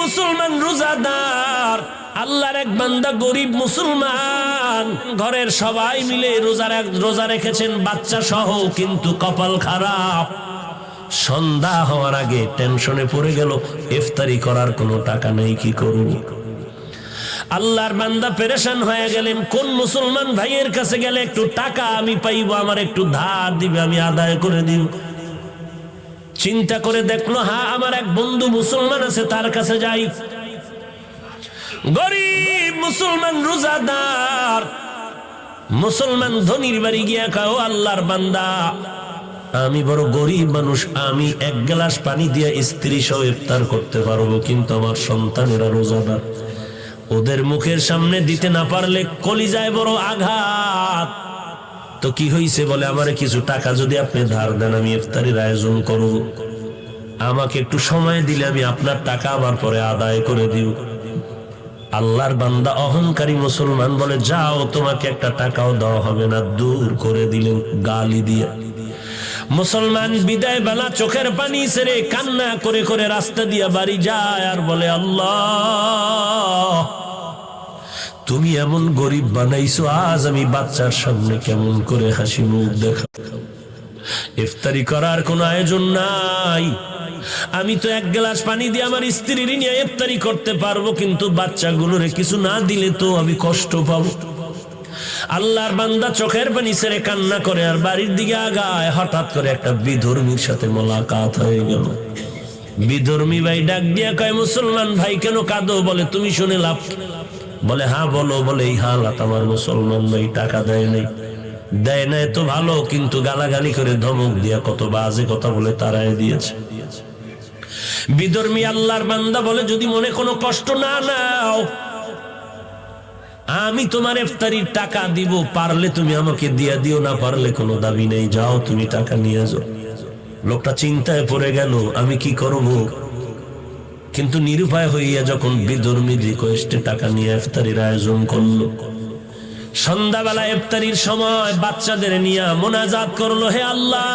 মুসলমান রোজাদার। আল্লাহর এক বান্দা গরিব মুসলমান। ঘরের সবাই মিলে রোজা রোজা রেখেছেন, বাচ্চা সহ, কিন্তু কপাল খারাপ। সন্ধ্যা হওয়ার আগে টেনশনে পড়ে গেল, ইফতারি করার কোনো টাকা নেই, কি করব? আল্লাহর বান্দা পেরেশান হয়ে গেলেন, কোন মুসলমান ভাইয়ের কাছে গেলে একটু টাকা আমি পাইবো, আমার একটু ধার দিবে, আমি আদায় করে দিব। চিন্তা করে দেখল হ্যাঁ আমার এক বন্ধু মুসলমান আছে, তার কাছে যাই। গরিব মুসলমান রোজাদার, মুসলমান ধনির বাড়ি গিয়া খাও আল্লাহর বান্দা, আমি বড় গরিব মানুষ, আমি এক গ্লাস পানি দিয়ে স্ত্রী সহ ইফতার করতে পারব, কিন্তু আমার সন্তানেরা রোজাদার। ওদের মুখের সামনে দিতে না পারলে কলিজায় বড় আঘাত। তো কি হইছে বলে আমারে কিছু টাকা যদি আপনি ধার দেন, আমি ইফতারির আয়োজন করব। আমাকে একটু সময় দিলে আমি আপনার টাকা আবার পরে আদায় করে দিব। আল্লাহর বান্দা অহংকারী মুসলমান বলে, যাও, তোমাকে একটা টাকাও দেওয়া হবে না, দূর করে দিলেন গালি দিয়ে। মুসলমান বিদায় বেলা চোখের পানি ছেড়ে কান্না করে করে রাস্তা দিয়ে বাড়ি যায় আর বলে, আল্লাহ তুমি এমন গরিব বানাইছো, আজ আমি বাচ্চার সামনে কেমন করে হাসি মুখ দেখা ইফতারি করার কোনো আয়োজন নাই। আমি তো এক গ্লাস পানি দিয়ে আমার স্ত্রীর নিয়ে ইফতারি করতে পারব, কিন্তু বাচ্চাগুলোরে কিছু না দিলে তো আমি কষ্ট পাবো। আল্লাহর বান্দা চোখের পানি ছেড়ে কান্না করে আর বাড়ির দিকে আগায়, হঠাৎ করে একটা বিধর্মীর সাথে মোলাকাত হয়ে গেল। বিধর্মী ভাই ডাক দিয়া কয়, মুসলমান ভাই কেন কাঁদো? বলে, তুমি শুনে লাভ কি?" বলে হ্যাঁ বলো, বলে, এই হালাত আমার মুসলমান ভাই টাকা দেয় নাই। দেয় নাই তো ভালো, কিন্তু গালাগালি করে ধমক দিয়া কত বাজে কথা বলে তারাই দিয়েছে। বিধর্মী আল্লাহর বান্দা বলে, যদি মনে কোনো কষ্ট না নাও, আমি তোমার ইফতারির টাকা দিব, পারলে তুমি আমাকে দিয়া দিও, না পারলে কোনো দাবি নেই। যাও, তুমি টাকা নিয়ে যাও। লোকটা চিন্তায় পড়ে গেল, আমি কি করব? কিন্তু নিরুপায় হইয়া যখন বিধর্মী রিকোয়েস্টে টাকা নিয়ে ইফতারির আয়োজন করল, সন্ধ্যাবেলা ইফতারির সময় বাচ্চাদের নিয়ে মোনাজাত করল, হে আল্লাহ,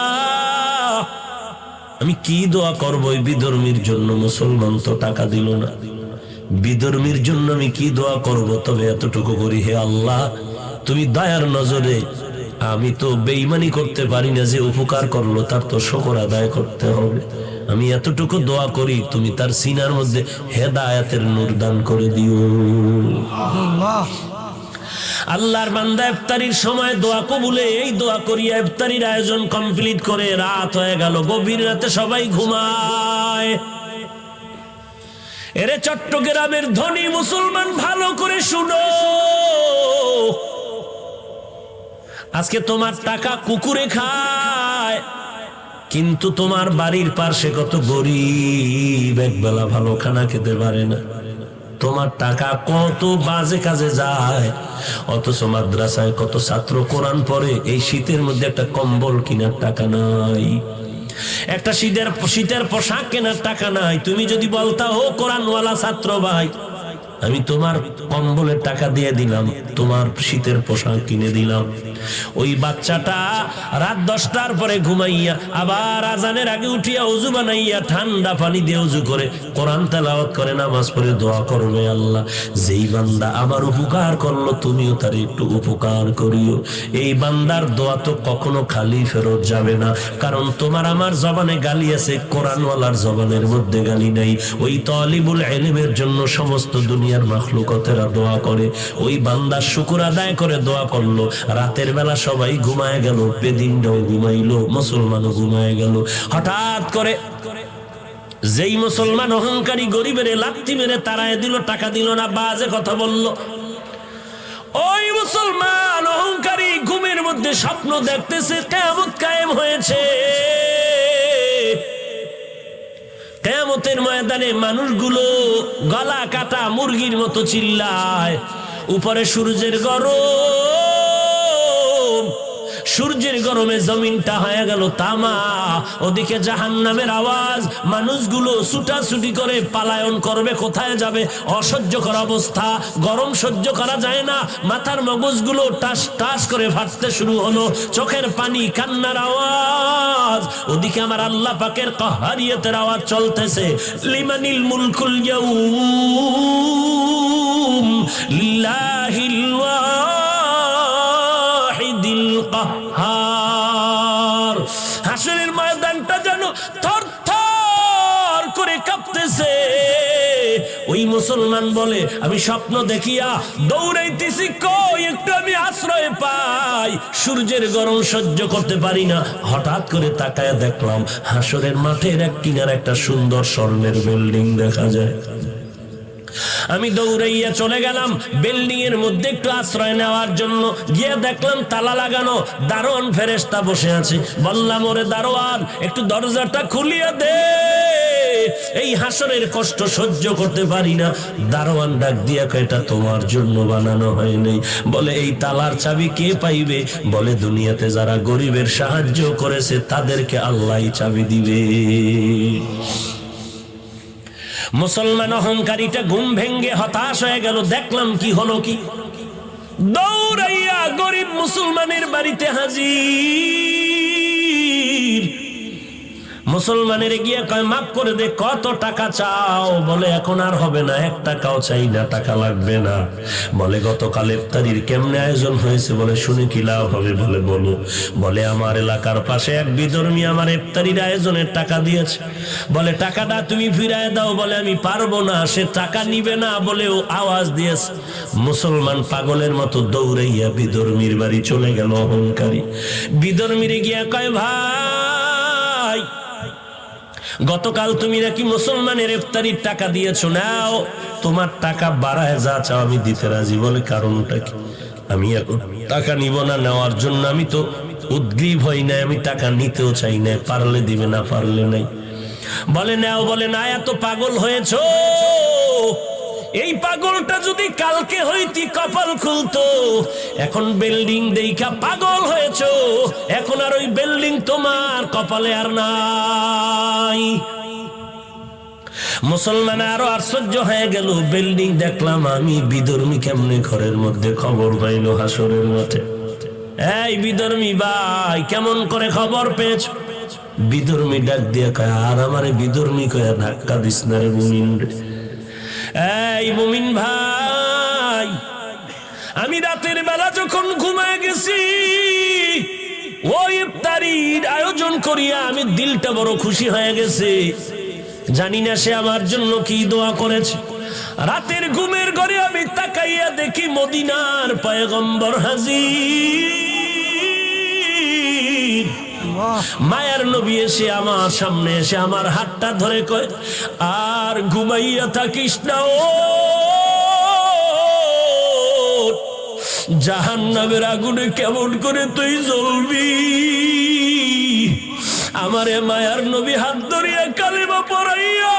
আমি কি দোয়া করব বিধর্মীর জন্য? মুসলমান তো টাকা দিল না। বিধর্মীর জন্য আমি কি দোয়া করব? তবে এতটুকু করি, হে আল্লাহ, তুমি দয়ার নজরে, আমি তো বেইমানি করতে পারি না যে উপকার করল, তার তো শকর আদায় করতে হবে। আমি এতটুকু দোয়া করি, তুমি তার সিনার মধ্যে হেদায়াতের নূর দান করে দিও। আল্লাহর বান্দা ইফতারির সময় দোয়া কবুলে, এই দোয়া করিয়া ইফতারির আয়োজন কমপ্লিট করে রাত হয়ে গেল, গভীর রাতে সবাই ঘুমায়। এরে চট্টগ্রামের ধনী মুসলমান, ভালো করে শুনো। আজকে তোমার টাকা কুকুরে খায়। কিন্তু তোমার বাড়ির পাশে কত গরিব একবেলা ভালো খানা খেতে পারে না। তোমার টাকা কত বাজে কাজে যায়, অথচ মাদ্রাসায় কত ছাত্র কোরআন পড়ে, এই শীতের মধ্যে একটা কম্বল কেনার টাকা নাই। একটা শীতের শীতের পোশাক কেনার টাকা নাই। তুমি যদি বলতা, ও কোরআনওয়ালা ছাত্র ভাই আমি তোমার কম্বলের টাকা দিয়ে দিলাম, তোমার শীতের পোশাক কিনে দিলাম। ওই বাচ্চাটা রাত দশটার পরে ঘুমাইয়া আবার আজানের আগে উঠিয়া উজু বানাইয়া ঠান্ডা পানি দিয়ে উজু করে কোরআন তেলাওয়াত করে, নামাজ পড়ে দোয়া করবে আল্লাহ। যেই বান্দা আমার উপকার করল, তুমিও তার একটু উপকার করিও। এই বান্দার দোয়া তো কখনো খালি ফেরত যাবে না, কারণ তোমার আমার জবানে গালি আছে, কোরআনওয়ালার জবানের মধ্যে গালি নাই। ওই তলিবুল এলিমের জন্য সমস্ত দুনিয়ার দোয়া করে। ওই বান্দার শুকুর আদায় করে দোয়া করল। রাতের বেলা সবাই ঘুমায় গেল, বেদিনটাও ঘুমাইলো, মুসলমানও ঘুমায় গেল। হঠাৎ করে যেই মুসলমান অহংকারী গরিবের লাত্তি মেরে তারায় দিল, টাকা দিল না, বাজে কথা বলল। ওই মুসলমান অহংকারী ঘুমের মধ্যে স্বপ্ন দেখতেছে কেমন কায়েম হয়েছে। কেমতের ময়দানে মানুষগুলো গলা কাটা মুরগির মতো চিল্লায়। উপরে সূর্যের গরম। সূর্যের গরমে জমিনটা হয়ে গেল তামা। ওদিকে জাহান নামের আওয়াজ, মানুষগুলো ছুটাছুটি করে পালায়ন করবে, কোথায় যাবে? অসহ্যকর অবস্থা, গরম সহ্য করা যায় না। মাথার মগজগুলো টাস টাস করে ফাটতে শুরু হলো, চোখের পানি, কান্নার আওয়াজ। ওদিকে আমার আল্লাহ পাকের কাহারিয়তের আওয়াজ চলতেছে, লিমানিল মুলকুল ইয়াউম লিল্লাহিল ওয়াহিদিল মুসলমান বলে, আমি স্বপ্ন দেখিয়া দৌড়াইতেছি, কই? একটু আমি আশ্রয় পাই। সূর্যের গরম সহ্য করতে পারি না। হঠাৎ করে তাকায় দেখলাম, হাসরের মাঠের এক কিনার একটা সুন্দর স্বর্ণের বিল্ডিং দেখা যায়। আমি দৌড়াইয়া চলে গেলাম বিল্ডিং এর মধ্যে একটু আশ্রয় নেওয়ার জন্য। গিয়ে দেখলাম তালা লাগানো, দারোয়ান ফেরেস্তা বসে আছে। বললাম, ওরে দারোয়ান, একটু দরজাটা খুলিয়ে দে। এই হাসরের কষ্ট সহ্য করতে পারি না। দারোয়ান ডাক দিয়া এটা তোমার জন্য বানানো হয়নি বলে, এই তালার চাবি কে পাইবে? বলে, দুনিয়াতে যারা গরিবের সাহায্য করেছে, তাদেরকে আল্লাহ চাবি দিবে। মুসলমান অহংকারীটা ঘুম ভেঙ্গে হতাশ হয়ে গেল, দেখলাম কি হলো কি। দৌড়াইয়া গরিব মুসলমানের বাড়িতে হাজির। মুসলমানের গিয়ে কয়, মাফ করে দে, কত টাকা চাও? বলে, এখন আর হবে না, এক টাকাও চাই না, টাকা লাগবে না। বলে, গতকাল ইফতারির কেমনে আয়োজন হয়েছে? বলে, শুনে কি লাভ হবে? বলে, বলো। বলে, আমার এলাকার পাশে এক বিধর্মী আমার ইফতারির আয়োজনের টাকা দিয়েছে। বলে, টাকাটা তুমি ফিরায় দাও। বলে, আমি পারব না, সে টাকা নিবে না বলেও আওয়াজ দিয়েছে। মুসলমান পাগলের মতো দৌড়াইয়া বিধর্মীর বাড়ি চলে গেল অহংকারী। বিধর্মীরে গিয়া কয়, ভাই গতকাল তুমি নাকি মুসলমানের ইফতারির টাকা দিয়েছ, নাও। তোমার টাকা বাড়ায় যা চাও আমি দিতে রাজি। বলে কারণটা কি? আমি এখন টাকা নিব না, নেওয়ার জন্য আমি তো উদ্গ্রীব হই না আমি টাকা নিতেও চাই না পারলে দিবে না, পারলে নাই। বলে, নাও, বলে, না, এত পাগল হয়েছো। এই পাগলটা যদি কালকে হইতি কপাল খুলতো, এখন বিল্ডিং দেইখা পাগল হয়েছ, এখন আর ওই বিল্ডিং তোমার কপালে আর নাই। মুসলমান আরও আশ্চর্য হয়ে গেল, বিল্ডিং দেখলাম আমি বিধর্মী কেমনে ঘরের মধ্যে খবর পাইলো হাসরের মাঠে। এই বিধর্মী ভাই, কেমন করে খবর পেয়েছ? বিধর্মী ডাক দিয়ে কয়, আর আমারে বিধর্মী কয়া ধাক্কা দিস না রে মুমিন রে। এই মুমিন ভাই, আমি রাতের বেলা যখন ঘুমায় গেছি ওই ইফতারির আয়োজন করিয়া আমি দিলটা বড় খুশি হয়ে গেছে। জানি না সে আমার জন্য কি দোয়া করেছে। রাতের ঘুমের ঘরে আমি তাকাইয়া দেখি মদিনার পয়গম্বর হাজির। মায়ার নবী এসে আমার সামনে এসে আমার হাতটা ধরে কয়, আর ঘুমাইয়া থাকিস না ও। জাহান নামের আগুনে কেমন করে তুই জ্বলবি? আমারে মায়ার নবী হাত ধরিয়া কালিমা পড়াইয়া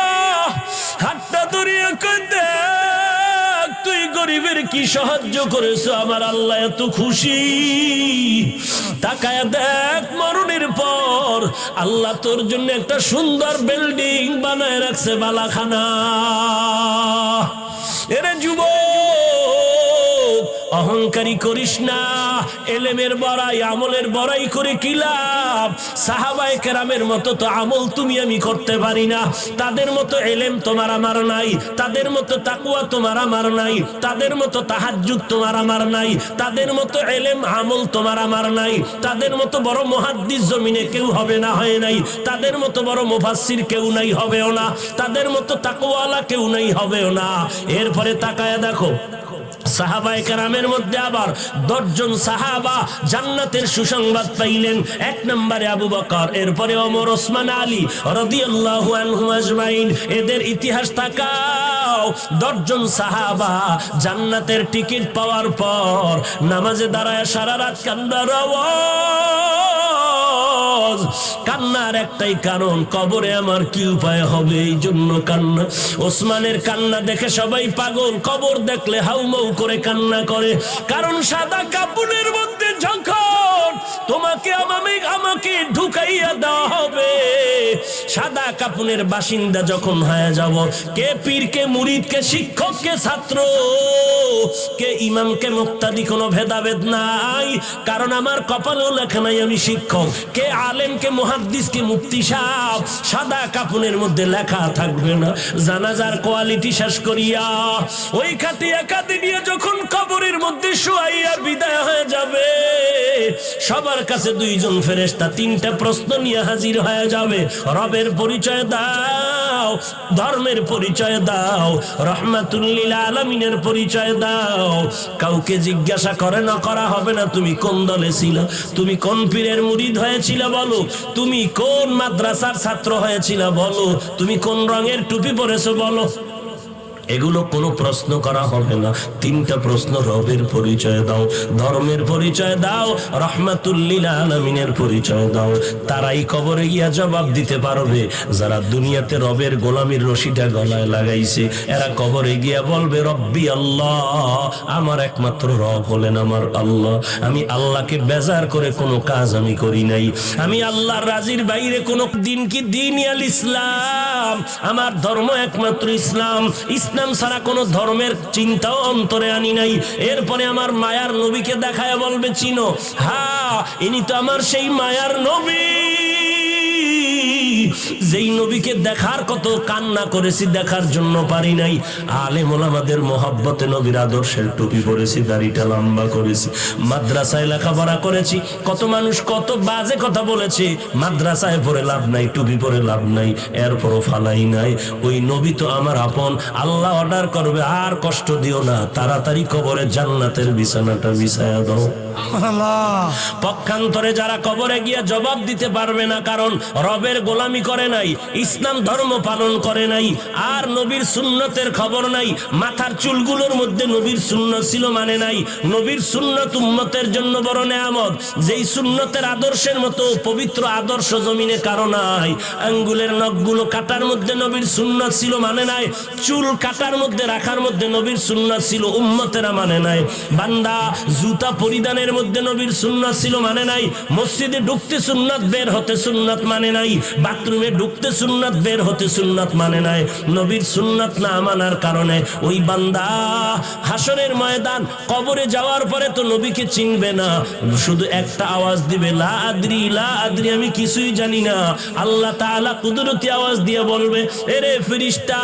হাতটা ধরিয়া দেখ, তুই গরিবের কি সাহায্য করেছ? আমার আল্লাহ এত খুশি। তাকায় দেখ মরণের পর। আল্লাহ তোর জন্য একটা সুন্দর বিল্ডিং বানায় রাখছে বালাখানা। এরে যুবক! অহংকারী করিস না। এলেমের বড়াই, আমলের বড়াই করে কি লাভ? সাহাবায় কেরামের মতো তো আমল তুমি আমি করতে পারি না। তাদের মতো এলেম তোমার আমার নাই। তাদের মতো তাকুয়া তোমার আমার নাই। তাদের মতো তাহাজ্জুদ তোমার আমার নাই। তাদের মতো এলেম, আমল তোমার আমার নাই। তাদের মতো বড় মহাদ্দিস জমিনে কেউ হবে না, হয় নাই। তাদের মতো বড় মুফাসসির কেউ নাই, হবেও না। তাদের মতো তাকুয়ালা কেউ নাই, হবেও না। এরপরে তাকায় দেখো। সাহাবায়ে কেরামের মধ্যে আবার দশজন সাহাবা জান্নাতের সুসংবাদ পাইলেন। এক নম্বরে আবু বকর, এরপরে ওমর, ওসমান, আলী রাদিয়াল্লাহু আনহু আজমাইন। এদের ইতিহাস তাকাও। দশজন সাহাবা জান্নাতের টিকিট পাওয়ার পর নামাজে দাঁড়ায় সারা রাত কান্দার কজ কান্নার একটাই কারণ, কবরে আমার কি উপায় হবে? এই জন্য কান্না। ওসমানের কান্না দেখে সবাই পাগল। কবর দেখলে হাউমাউ করে কান্না করে। কারণ সাদা কাপুনের মধ্যে যখন তোমাকে আমাকে আমাকে ঢুকাইয়া দেওয়া হবে, সাদা কাপুনের বাসিন্দা যখন হয়ে যাব, কে পীর, কে মুরিদ, কে শিক্ষক, কে ছাত্র কে ইমামকে মুক্তাদি কোনো ভেদাভেদ নাই? কারণ আমার কপালেও লেখা নাই আমি শিক্ষক। কে আলেম কে মুহাদ্দিস কে মুক্তি সাহ সাদা কাপুনের মধ্যে লেখা থাকবে না। জানাজার কোয়ালিটি শেষ করিয়া ওই খাটিয়া কাটি নিয়ে যখন কবরের মধ্যে শুয়াইয়া বিদায় হয়ে যাবে, সবার কাছে দুইজন ফেরেস্তা তিনটা প্রশ্ন নিয়ে হাজির হয়ে যাবে। রবের পরিচয় দাও। ধর্মের পরিচয় দাও, রহমাতুল্লিল আলমিনের পরিচয় দাও। কাউকে জিজ্ঞাসা করে না, করা হবে না, তুমি কোন দলে ছিল? তুমি কোন পীরের মুরিদ হয়েছিল বলো? তুমি কোন মাদ্রাসার ছাত্র হয়েছিল বলো? তুমি কোন রঙের টুপি পরেছো বলো? এগুলো কোনো প্রশ্ন করা হবে না। তিনটা প্রশ্ন রবের পরিচয় দাও। ধর্মের পরিচয় দাও, রহমাতুল্লিল আলমিনের পরিচয় দাও। তারাই কবরে গিয়া জবাব দিতে পারবে। যারা দুনিয়াতে রবের গোলামির রশিটা গলায় লাগাইছে, এরা কবরে গিয়া বলবে, রব্বি আল্লাহ, আমার একমাত্র রব হলেন আমার আল্লাহ। আমি আল্লাহকে বেজার করে কোনো কাজ আমি করি নাই। আমি আল্লাহর রাজির বাইরে কোনো দিন কি দিন ইসলাম। আমার ধর্ম একমাত্র ইসলাম। ইসলাম ছাড়া কোনো ধর্মের চিন্তাও অন্তরে আনি নাই। এরপরে আমার মায়ার নবীকে দেখায় বলবে, চিনো। হা ইনি তো আমার সেই মায়ার নবী। যেই নবীকে দেখার কত কান্না করেছি দেখার জন্য পারি নাই। আলেম ওলামাদের মহাব্বতে নবীর আদর্শের টুপি পরেছি দাড়িটা লম্বা করেছি। মাদ্রাসায় লেখাপড়া করেছি কত মানুষ কত বাজে কথা বলেছে। মাদ্রাসায় পড়ে লাভ নাই টুপি পরে লাভ নাই এরপরও ফালাই নাই। ওই নবী তো আমার আপন আল্লাহ অর্ডার করবে আর কষ্ট দিও না। তাড়াতাড়ি কবরে জান্নাতের বিছানাটা বিছায়া দাও। পক্ষান্তরে যারা কবরে গিয়ে জবাব দিতে পারবে না কারণ রবের গোলামি করে নাই, ইসলাম ধর্ম পালন করে নাই, আর নবীর সুন্নতের খবর নাই, মাথার চুলগুলোর মধ্যে নবীর সুন্নত ছিল মানে নাই। নবীর সুন্নত উম্মতের জন্য বড় নেয়ামত, যেই সুন্নতের আদর্শের মতো পবিত্র আদর্শ জমিনে কারও নাই। আঙ্গুলের নখগুলো কাটার মধ্যে নবীর সুন্নত ছিল মানে নাই, চুল কাটার মধ্যে রাখার মধ্যে নবীর সুন্নত ছিল উম্মতেরা মানে নাই। বান্দা জুতা পরিধানের মধ্যে নবীর সুন্নাত ছিল মানে নাই, মসজিদে ঢুকতে সুন্নাত বের হতে সুন্নাত মানে নাই বাথরুমে ঢুকতে সুন্নাত, বের হতে সুন্নাত মানে নাই। নবীর সুন্নাত না মানার কারণে ওই বান্দা হাসরের ময়দান কবরে যাওয়ার পরে তো নবীকে চিনবে না। শুধু একটা আওয়াজ দিবে, লা আদ্রি লা আদ্রি, আমি কিছুই জানি না। আল্লাহ তাআলা কুদরতি আওয়াজ দিয়ে বলবে, এরে ফেরেশতা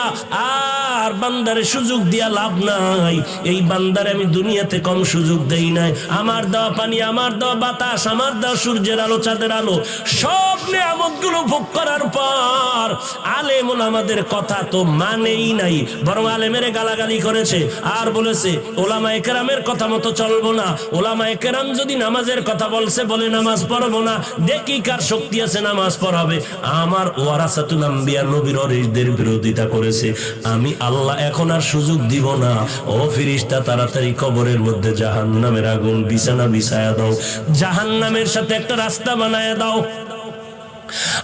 আর বান্দারে সুযোগ দিয়া লাভ নাই। এই বান্দারে আমি দুনিয়াতে কম সুযোগ দেই নাই। আমার দেওয়া পানি, আমার দেওয়া বাতাস, আমার দেওয়া সূর্যের আলো, চাঁদের আলো, সব নিয়ামতগুলো ভোগ করার পর আলেম আমাদের কথা তো মানেই নাই, বরং আলেমের গালাগালি করেছে আর বলেছে ওলামা একরামের কথা মতো চলবো না ওলামা একরাম যদি নামাজের কথা বলছে বলে নামাজ পড়ব না, দেখি কার শক্তি আছে নামাজ পড়াবে। আমার ওয়ারাসাতুল আম্বিয়া নবীর অরিসদের বিরোধিতা করেছে। আমি আল্লাহ এখন আর সুযোগ দিব না। ও ফিরিস্তা, তাড়াতাড়ি কবরের মধ্যে জাহান্নামের আগুন বিছানা বিছায়া দাও। জাহান্নামের সাথে একটা রাস্তা বানায় দাও।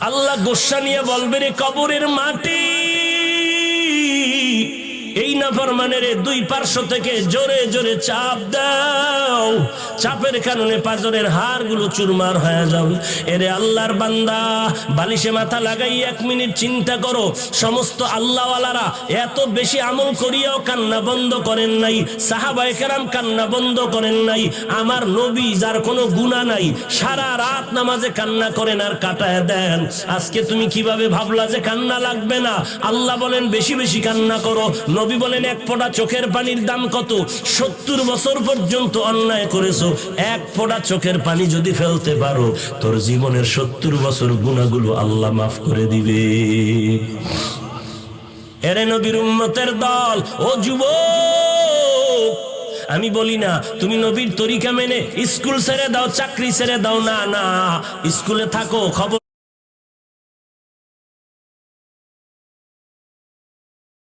আল্লাহ গোস্বা নিয়ে বলবেন কবরের মাটি। নাফরমানের দুই পার্শ্ব থেকে জোরে জোরে চাপ দাও। চাপের কারণে পাজরের হাড়গুলো চুরমার হয়ে এরে আল্লাহর বান্দা, বালিশে মাথা লাগাই এক মিনিট চিন্তা করো। সমস্ত আল্লাহওয়ালারা এত বেশি আমল করিয়াও কান্না বন্ধ করেন নাই। কেরাম কান্না বন্ধ করেন নাই। আমার নবী যার কোনো গুণা নাই, সারা রাত নামাজে কান্না করেন আর কাটায় দেন। আজকে তুমি কীভাবে ভাবলা যে কান্না লাগবে না? আল্লাহ বলেন, বেশি বেশি কান্না করো। নবী বলেন, এক ফোঁটা চোখের পানির দাম কত? সত্তর বছর পর্যন্ত অন্যায় করেছ। এক ফোঁটা চোখের পানি যদি ফেলতে পারো, তোর জীবনের সত্তর বছর গুণাগুলো আল্লাহ মাফ করে দিবে। এরে নবীর উম্মতের দল, ও যুবক! আমি বলি না, তুমি নবীর তরিকা মেনে স্কুল ছেড়ে দাও, চাকরি ছেড়ে দাও, না না। স্কুলে থাকো, খবর